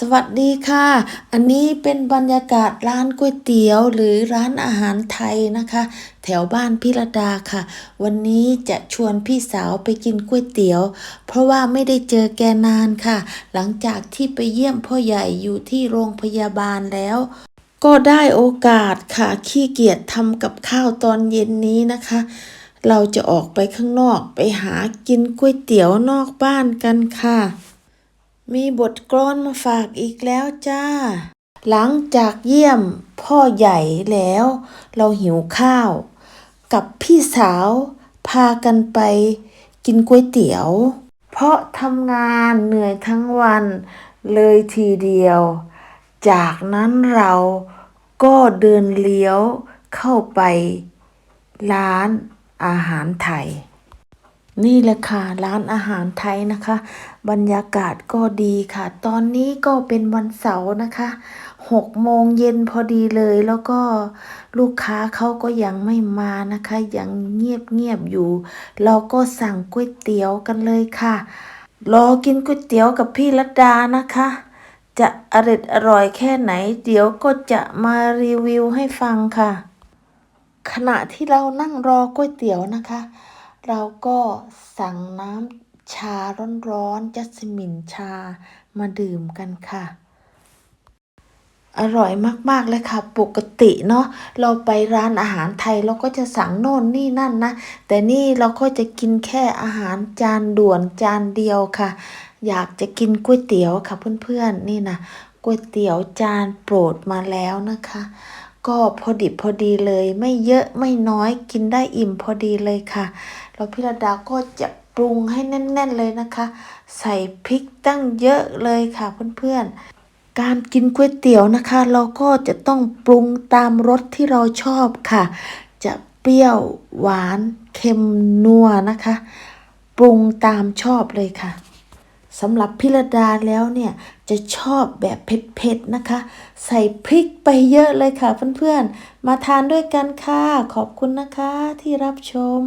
สวัสดีค่ะ อันนี้เป็นบรรยากาศร้านก๋วยเตี๋ยว หรือร้านอาหารไทยนะคะ แถวบ้านพิรดาค่ะ วันนี้จะชวนพี่สาวไปกินก๋วยเตี๋ยว เพราะว่าไม่ได้เจอแกนานค่ะ หลังจากที่ไปเยี่ยมพ่อใหญ่อยู่ที่โรงพยาบาลแล้วก็ได้โอกาสค่ะขี้เกียจทำกับข้าวตอนเย็นนี้นะคะ เราจะออกไปข้างนอกไปหากินก๋วยเตี๋ยวนอกบ้านกันค่ะ มีบทกลอนมาฝากอีกแล้วจ้า หลังจากเยี่ยมพ่อใหญ่แล้ว เราหิวข้าว กับพี่สาวพากันไปกินก๋วยเตี๋ยว เพราะทำงานเหนื่อยทั้งวันเลยทีเดียว จากนั้นเราก็เดินเลี้ยวเข้าไป ร้านอาหารไทย นี่แหละค่ะร้านอาหารไทยนะคะ บรรยากาศก็ดีค่ะ ตอนนี้ก็เป็นวันเสาร์นะคะหกโมงเย็นพอดีเลย แล้วก็ลูกค้าเขาก็ยังไม่มานะคะ ยังเงียบเงียบๆอยู่ เราก็สั่งก๋วยเตี๋ยวกันเลยค่ะ รอกินก๋วยเตี๋ยวกับพี่รัตดานะคะ จะอร่อยอร่อยแค่ไหน เดี๋ยวก็จะมารีวิวให้ฟังค่ะ ขณะที่เรานั่งรอก๋วยเตี๋ยวนะคะ เราก็สั่งน้ำชาร้อนๆจัสมินชามาดื่มกันค่ะ อร่อยมากๆเลยค่ะ ปกติเนาะเราไปร้านอาหารไทยเราก็จะสั่งโน่นนี่นั่นนะ แต่นี่เราก็จะกินแค่อาหารจานด่วนจานเดียวค่ะ อยากจะกินก๋วยเตี๋ยวค่ะเพื่อนๆนี่นะก๋วยเตี๋ยวจานโปรดมาแล้วนะคะ ก็พอดิบพอดีเลย ไม่เยอะไม่น้อยกินได้อิ่มพอดีเลยค่ะแล้วพี่ระดาก็จะปรุงให้แน่น ๆเลยนะคะ ใส่พริกตั้งเยอะเลยค่ะเพื่อนๆ การกินก๋วยเตี๋ยวนะคะ เราก็จะต้องปรุงตามรสที่เราชอบค่ะ จะเปรี้ยวหวานเค็มนัวนะคะ ปรุงตามชอบเลยค่ะ สำหรับพิรดาแล้วเนี่ยจะชอบแบบเผ็ดๆนะคะ ใส่พริกไปเยอะเลยค่ะเพื่อนๆ มาทานด้วยกันค่ะ ขอบคุณนะคะที่รับชม